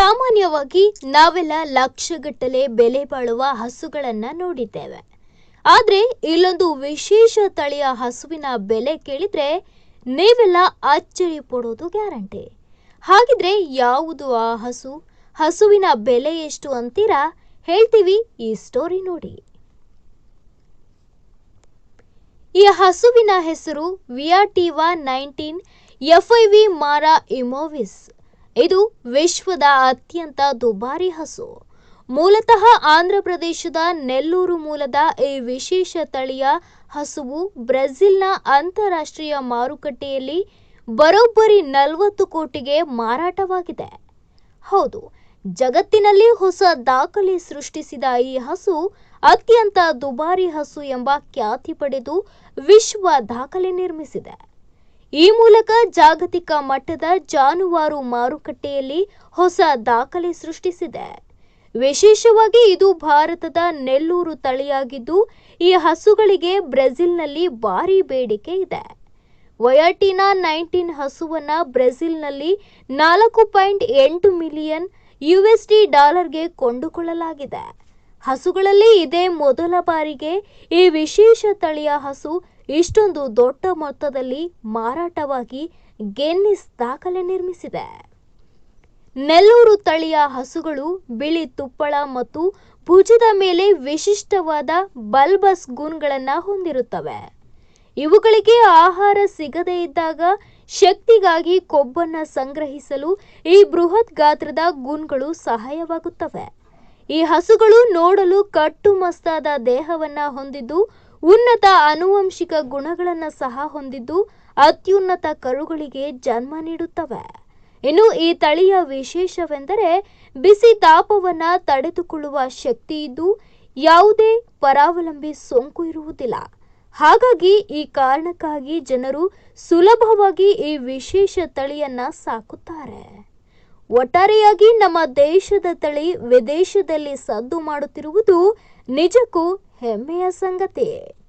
ಸಾಮಾನ್ಯವಾಗಿ ನಾವೆಲ್ಲ ಲಕ್ಷಗಟ್ಟಲೆ ಬೆಲೆ ಬಾಳುವ ಹಸುಗಳನ್ನ ನೋಡಿದ್ದೇವೆ. ಆದ್ರೆ ಇಲ್ಲೊಂದು ವಿಶೇಷ ತಳಿಯ ಹಸುವಿನ ಬೆಲೆ ಕೇಳಿದ್ರೆ ನೀವೆಲ್ಲ ಅಚ್ಚರಿ ಪಡೋದು ಗ್ಯಾರಂಟಿ. ಹಾಗಿದ್ರೆ ಯಾವುದು ಆ ಹಸು? ಹಸುವಿನ ಬೆಲೆ ಎಷ್ಟು ಅಂತೀರಾ? ಹೇಳ್ತೀವಿ ಈ ಸ್ಟೋರಿ ನೋಡಿ. ಈ ಹಸುವಿನ ಹೆಸರು ವಿಯಾಟಿವಾ ನೈನ್ಟೀನ್ ಎಫ್ಐವಿ ಮಾರಾ ಇಮೋವಿಸ್. ಇದು ವಿಶ್ವದ ಅತ್ಯಂತ ದುಬಾರಿ ಹಸು. ಮೂಲತಃ ಆಂಧ್ರ ಪ್ರದೇಶದ ನೆಲ್ಲೂರು ಮೂಲದ ಈ ವಿಶೇಷ ತಳಿಯ ಹಸುವು ಬ್ರೆಜಿಲ್ನ ಅಂತಾರಾಷ್ಟ್ರೀಯ ಮಾರುಕಟ್ಟೆಯಲ್ಲಿ ಬರೋಬ್ಬರಿ ನಲವತ್ತು ಕೋಟಿಗೆ ಮಾರಾಟವಾಗಿದೆ. ಹೌದು, ಜಗತ್ತಿನಲ್ಲಿ ಹೊಸ ದಾಖಲೆ ಸೃಷ್ಟಿಸಿದ ಈ ಹಸು ಅತ್ಯಂತ ದುಬಾರಿ ಹಸು ಎಂಬ ಖ್ಯಾತಿ ಪಡೆದು ವಿಶ್ವ ದಾಖಲೆ ನಿರ್ಮಿಸಿದೆ. ಈ ಮೂಲಕ ಜಾಗತಿಕ ಮಟ್ಟದ ಜಾನುವಾರು ಮಾರುಕಟ್ಟೆಯಲ್ಲಿ ಹೊಸ ದಾಖಲೆ ಸೃಷ್ಟಿಸಿದೆ. ವಿಶೇಷವಾಗಿ ಇದು ಭಾರತದ ನೆಲ್ಲೂರು ತಳಿಯಾಗಿದ್ದು, ಈ ಹಸುಗಳಿಗೆ ಬ್ರೆಜಿಲ್ನಲ್ಲಿ ಭಾರಿ ಬೇಡಿಕೆ ಇದೆ. ವಯಾಟಿನಾ ನೈನ್ಟೀನ್ ಹಸುವನ್ನ ಬ್ರೆಜಿಲ್ನಲ್ಲಿ ನಾಲ್ಕು ಪಾಯಿಂಟ್ ಎಂಟು ಮಿಲಿಯನ್ ಯುಎಸ್ಡಿ ಡಾಲರ್ಗೆ ಕೊಂಡುಕೊಳ್ಳಲಾಗಿದೆ. ಹಸುಗಳಲ್ಲಿ ಇದೇ ಮೊದಲ ಬಾರಿಗೆ ಈ ವಿಶೇಷ ತಳಿಯ ಹಸು ಇಷ್ಟೊಂದು ದೊಡ್ಡ ಮೊತ್ತದಲ್ಲಿ ಮಾರಾಟವಾಗಿ ಗೆನ್ನಿಸ್ ದಾಖಲೆ ನಿರ್ಮಿಸಿದೆ. ನೆಲ್ಲೂರು ತಳಿಯ ಹಸುಗಳು, ಬಿಳಿ ತುಪ್ಪಳ ಮತ್ತು ಭುಜದ ಮೇಲೆ ವಿಶಿಷ್ಟವಾದ ಬಲ್ಬಸ್ ಗುನ್ಗಳನ್ನು ಹೊಂದಿರುತ್ತವೆ. ಇವುಗಳಿಗೆ ಆಹಾರ ಸಿಗದೇ ಇದ್ದಾಗ ಶಕ್ತಿಗಾಗಿ ಕೊಬ್ಬನ್ನ ಸಂಗ್ರಹಿಸಲು ಈ ಬೃಹತ್ ಗಾತ್ರದ ಗುನ್ಗಳು ಸಹಾಯವಾಗುತ್ತವೆ. ಈ ಹಸುಗಳು ನೋಡಲು ಕಟ್ಟುಮಸ್ತಾದ ದೇಹವನ್ನ ಹೊಂದಿದ್ದು ಉನ್ನತ ಆನುವಂಶಿಕ ಗುಣಗಳನ್ನು ಸಹ ಹೊಂದಿದ್ದು ಅತ್ಯುನ್ನತ ಕರುಗಳಿಗೆ ಜನ್ಮ ನೀಡುತ್ತವೆ. ಇನ್ನು ಈ ತಳಿಯ ವಿಶೇಷವೆಂದರೆ ಬಿಸಿ ತಾಪವನ್ನು ತಡೆದುಕೊಳ್ಳುವ ಶಕ್ತಿ ಇದ್ದು ಯಾವುದೇ ಪರಾವಲಂಬಿ ಸೋಂಕು ಇರುವುದಿಲ್ಲ. ಹಾಗಾಗಿ ಈ ಕಾರಣಕ್ಕಾಗಿ ಜನರು ಸುಲಭವಾಗಿ ಈ ವಿಶೇಷ ತಳಿಯನ್ನ ಸಾಕುತ್ತಾರೆ. ಒಟ್ಟಾರೆಯಾಗಿ ನಮ್ಮ ದೇಶದ ತಳಿ ವಿದೇಶದಲ್ಲಿ ಸದ್ದು ಮಾಡುತ್ತಿರುವುದು ನಿಜಕ್ಕೂ ಹೆಮ್ಮೆಯ ಸಂಗತಿ.